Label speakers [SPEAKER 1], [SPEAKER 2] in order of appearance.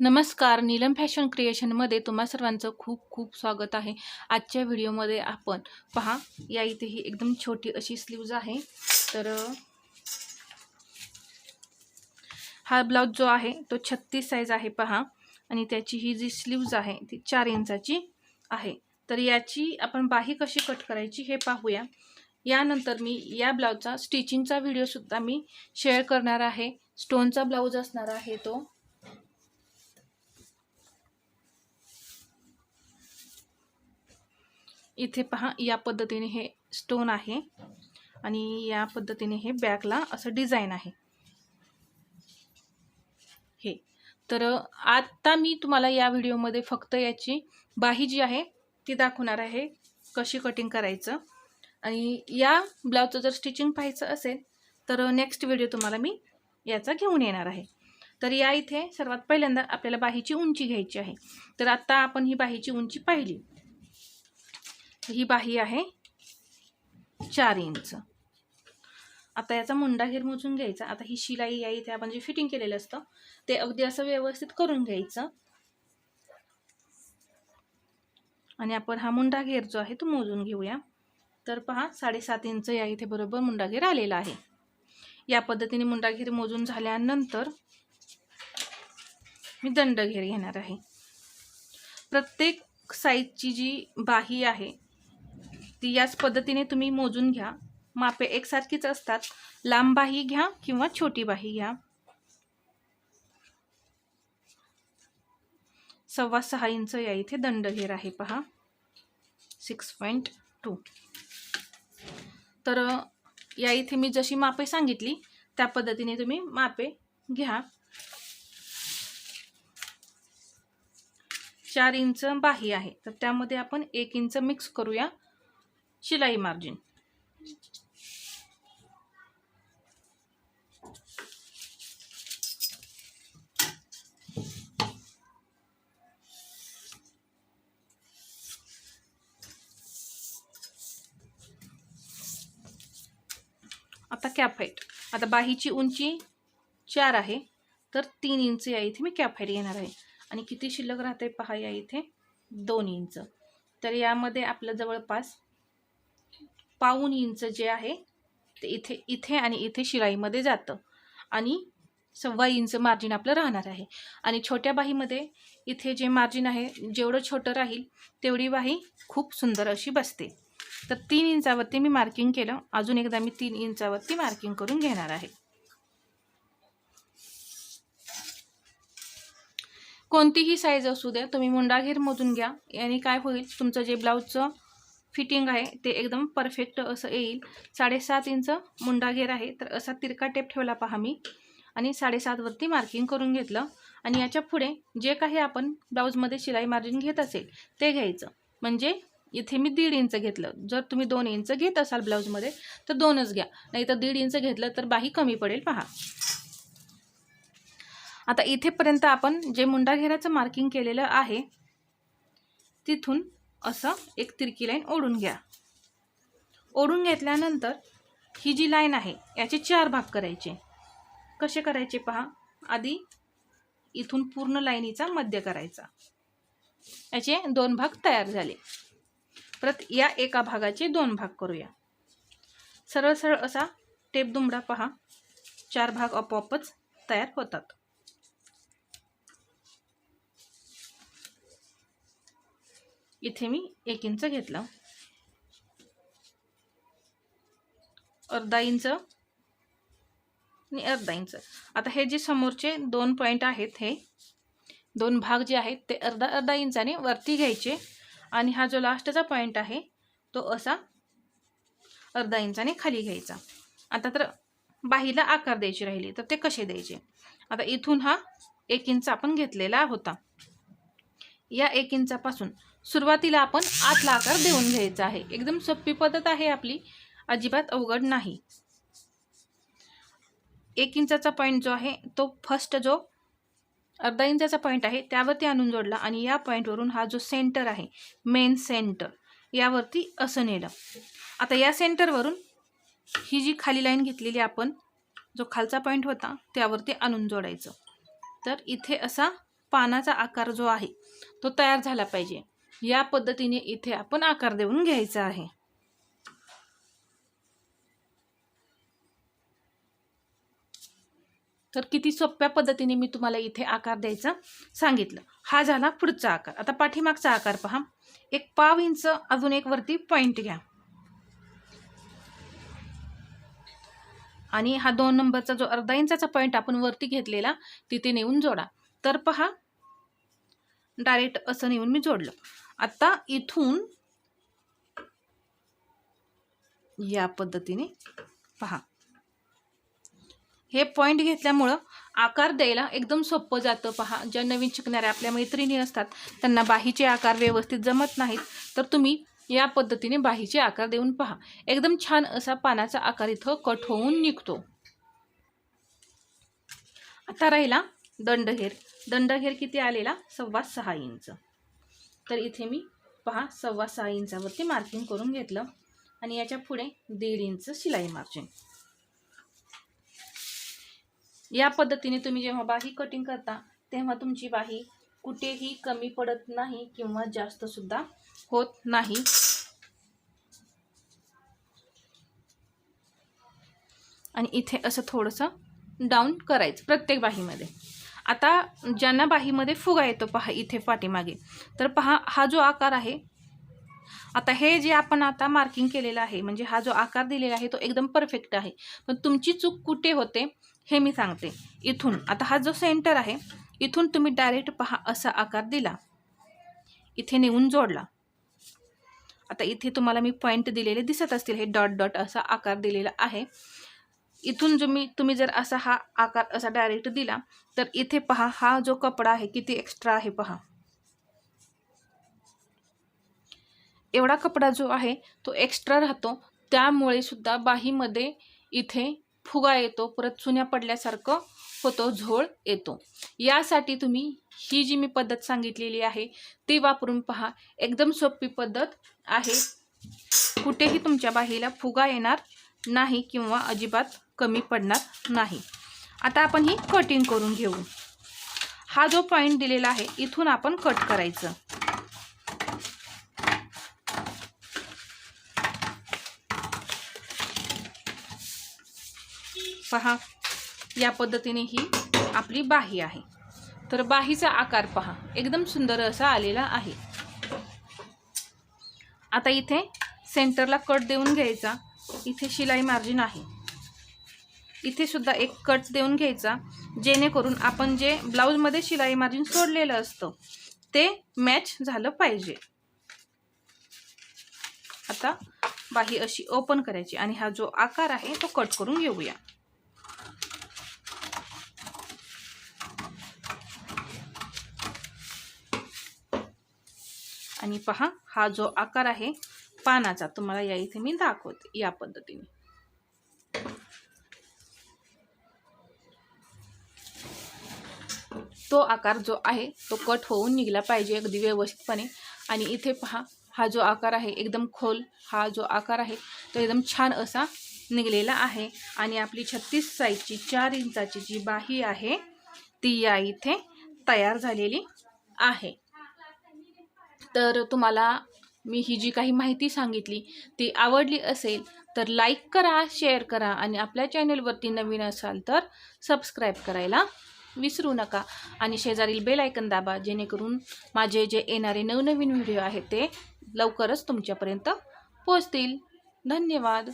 [SPEAKER 1] नमस्कार नीलम फॅशन क्रिएशनमध्ये तुम्हा सर्वांचं खूप खूप स्वागत आहे. आजच्या व्हिडिओमध्ये आपण पहा या इथे ही एकदम छोटी अशी स्लीव्ज आहे. तर हा ब्लाऊज जो आहे तो छत्तीस साईज आहे पहा. आणि त्याची ही जी स्लीव्ज आहे ती चार इंचाची आहे. तर याची आपण बाही कशी कट करायची हे पाहूया. यानंतर मी या ब्लाऊजचा स्टिचिंगचा व्हिडिओसुद्धा मी शेअर करणार आहे. स्टोनचा ब्लाऊज असणार आहे तो. इथे पहा या पद्धतीने हे स्टोन आहे आणि या पद्धतीने हे बॅगला असं डिझाईन आहे. हे. तर आता मी तुम्हाला या व्हिडिओमध्ये फक्त याची बाही जी आहे ती दाखवणार आहे कशी कटिंग करायचं. आणि या ब्लाऊजचं जर स्टिचिंग पाहायचं असेल तर नेक्स्ट व्हिडिओ तुम्हाला मी याचा घेऊन येणार आहे. तर या इथे सर्वात पहिल्यांदा आपल्याला बाहीची उंची घ्यायची आहे. तर आत्ता आपण ही बाहीची उंची पाहिली. ही बाही आहे चार इंच. आता याचा मुंडा घेर मोजून घ्यायचा. आता ही शिलाई या इथे आपण जे फिटिंग केलेलं असतं ते अगदी असं व्यवस्थित करून घ्यायचं. आणि आपण हा मुंडा घेर जो आहे तो मोजून घेऊया. तर पहा साडेसात इंच या इथे बरोबर मुंडा घेर आलेला आहे. या पद्धतीने मुंडा घेर मोजून झाल्यानंतर मी दंड घेर घेणार आहे. प्रत्येक साईजची जी बाही आहे ती याच पद्धतीने तुम्ही मोजून घ्या. मापे एकसारखीच असतात. लांब बाही घ्या किंवा छोटी बाही घ्या. सव्वा सहा इंच या इथे दंडघेर आहे पहा. सिक्स पॉईंट टू तर या इथे मी जशी मापे सांगितली त्या पद्धतीने तुम्ही मापे घ्या. चार इंच बाही आहे. तर त्यामध्ये आपण एक इंच मिक्स करूया. शिलाई मार्जिन. आता कॅप हाईट आता बाहीची उंची चार आहे. तर तीन इंच या इथे मी कॅप हाईट घेणार आहे. आणि किती शिल्लक राहते पहा या इथे दोन इंच. तर यामध्ये आपलं जवळपास पाऊन इंच जे आहे ते इथे इथे आणि इथे शिलाईमध्ये जातं. आणि सव्वा इंच मार्जिन आपलं राहणार आहे. आणि छोट्या बाहीमध्ये इथे जे मार्जिन आहे जेवढं छोटं राहील तेवढी बाही खूप सुंदर अशी बसते. तर तीन इंचावरती मी मार्किंग केलं. अजून एकदा मी तीन इंचावरती मार्किंग करून घेणार आहे. कोणतीही साईज असू द्या तुम्ही मुंडाघेर मोजून घ्या. याने काय होईल तुमचं जे ब्लाऊजचं फिटिंग आहे ते एकदम परफेक्ट असं येईल. साडेसात इंच मुंडाघेर आहे तर असा तिरका टेप ठेवला पहा मी. आणि साडेसातवरती मार्किंग करून घेतलं. आणि याच्यापुढे जे काही आपण ब्लाऊजमध्ये शिलाई मार्जिन घेत असेल ते घ्यायचं. म्हणजे इथे मी दीड इंच घेतलं. जर तुम्ही दोन इंच घेत असाल ब्लाऊजमध्ये तर दोनच घ्या. नाही तर दीड इंच घेतलं तर बाही कमी पडेल पहा. आता इथेपर्यंत आपण जे मुंडा घेराचं मार्किंग केलेलं आहे तिथून असं एक तिरकी लाईन ओढून घ्या. ओढून घेतल्यानंतर ही जी लाईन आहे याचे चार भाग करायचे. कसे करायचे पहा? आधी इथून पूर्ण लाईनीचा मध्य करायचा. याचे दोन भाग तयार झाले. परत या एका भागाचे दोन भाग करूया. सरळ सरळ असा टेप दुमडा पहा. चार भाग आपोआपच तयार होतात. इथे मी एक इंच घेतलं. अर्धा इंच आणि अर्धा इंच. आता हे जे समोरचे दोन पॉईंट आहेत हे दोन भाग जे आहेत ते अर्धा अर्धा इंचाने वरती घ्यायचे. आणि हा जो लास्टचा पॉईंट आहे तो असा अर्धा इंचाने खाली घ्यायचा. आता तर बाहीला आकार द्यायची राहिली तर ते कसे द्यायचे? आता इथून हा एक इंच आपण घेतलेला होता. या एक इंचापासून सुरुवातीला आपण आतला आकार देऊन घ्यायचा आहे. एकदम सोपी पद्धत आहे आपली. अजिबात अवघड नाही. एक इंचाचा पॉईंट जो आहे तो फर्स्ट जो अर्धा इंचाचा पॉईंट आहे त्यावरती आणून जोडला आणि या पॉईंटवरून हा जो सेंटर आहे मेन सेंटर यावरती असं नेलं. आता या सेंटरवरून ही जी खाली लाईन घेतलेली आपण जो खालचा पॉईंट होता त्यावरती आणून जोडायचं. तर इथे असा पानाचा आकार जो आहे तो तयार झाला पाहिजे. या पद्धतीने इथे आपण आकार देऊन घ्यायचा आहे. तर किती सोप्या पद्धतीने मी तुम्हाला इथे आकार द्यायचा सांगितलं. हा झाला पुढचा आकार. आता पाठीमागचा आकार पहा. एक पाव इंच अजून एक वरती पॉइंट घ्या. आणि हा दोन नंबरचा जो अर्धा इंचाचा पॉईंट आपण वरती घेतलेला तिथे नेऊन जोडा. तर पहा डायरेक्ट असं नेऊन मी जोडलं. आता इथून या पद्धतीने पहा. हे पॉईंट घेतल्यामुळं आकार द्यायला एकदम सोपं जातं पहा. ज्या नवीन शिकणाऱ्या आपल्या मैत्रिणी असतात त्यांना बाहीचे आकार व्यवस्थित जमत नाहीत तर तुम्ही या पद्धतीने बाहीचे आकार देऊन पहा. एकदम छान असा पानाचा आकार इथं कट होऊन निघतो. आता राहिला दंडघेर दंडघेर किती आलेला? सव्वा सहा इंच. तर इथे मी पहा सव्वा सहा इंचावरती मार्किंग करून घेतलं. आणि याच्यापुढे दीड इंच शिलाई मार्जिन या पद्धतीने तुम्ही जेव्हा बाही कटिंग करता तेव्हा तुमची बाही कुठेही कमी पडत नाही किंवा जास्त सुद्धा होत नाही. आणि इथे असं थोडंसं डाऊन करायचं प्रत्येक बाहीमध्ये. आता ज्यांना बाहीमध्ये फुगा येतो पहा इथे पाठीमागे. तर पहा हा जो आकार आहे आता हे जे आपण आता मार्किंग केलेलं आहे म्हणजे हा जो आकार दिलेला आहे तो एकदम परफेक्ट आहे. पण तुमची चूक कुठे होते हे मी सांगते. इथून आता हा जो सेंटर आहे इथून तुम्ही डायरेक्ट पहा असा आकार दिला. इथे नेऊन जोडला. आता इथे तुम्हाला मी पॉईंट दिलेले दिसत असतील हे डॉट डॉट असा आकार दिलेला आहे. इथून जो मी तुम्ही जर असा हा आकार असा डायरेक्ट दिला तर इथे पहा हा जो कपडा आहे किती एक्स्ट्रा आहे पहा. एवढा कपडा जो आहे तो एक्स्ट्रा राहतो. त्यामुळे सुद्धा बाहीमध्ये इथे फुगा येतो परत चुन्या पडल्यासारखं होतो झोळ येतो. यासाठी तुम्ही ही जी मी पद्धत सांगितलेली आहे ती वापरून पहा. एकदम सोपी पद्धत आहे. कुठेही तुमच्या बाहीला फुगा येणार नाही किंवा अजिबात कमी पडणार नाही. आता आपण ही कटिंग करून घेऊ. हा जो पॉईंट दिलेला आहे इथून आपण कट करायचं. पहा या पद्धतीने ही आपली बाही आहे. तर बाहीचा आकार पहा एकदम सुंदर असा आलेला आहे. आता इथे सेंटरला कट देऊन घ्यायचा. इथे शिलाई मार्जिन आहे. इथे सुद्धा एक कट देऊन घ्यायचा जेणेकरून आपण जे ब्लाऊजमध्ये शिलाई मार्जिन सोडलेलं असतं ते मॅच झालं पाहिजे. आता बाही अशी ओपन करायची आणि हा जो आकार आहे तो कट करून घेऊया. आणि पहा हा जो आकार आहे पानाचा तुम्हाला या इथे मी दाखवते या पद्धतीने. तो आकार जो आहे तो कट होऊन निघला पाहिजे अगदी व्यवस्थितपणे. आणि इथे पहा हा जो आकार आहे एकदम खोल हा जो आकार आहे तो एकदम छान असा निघलेला आहे. आणि आपली छत्तीस साईजची चार इंचाची जी बाही आहे ती या इथे तयार झालेली आहे. तर तुम्हाला मी ही जी काही माहिती सांगितली ती आवडली असेल तर लाईक करा शेअर करा आणि आपल्या चॅनलवरती नवीन असाल तर सबस्क्राईब करायला विसरू नका. आणि शेजारील बेल आयकन दाबा जेणेकरून माझे जे येणारे नवनवीन व्हिडिओ आहेत ते लवकरच तुमच्यापर्यंत पोचतील धन्यवाद.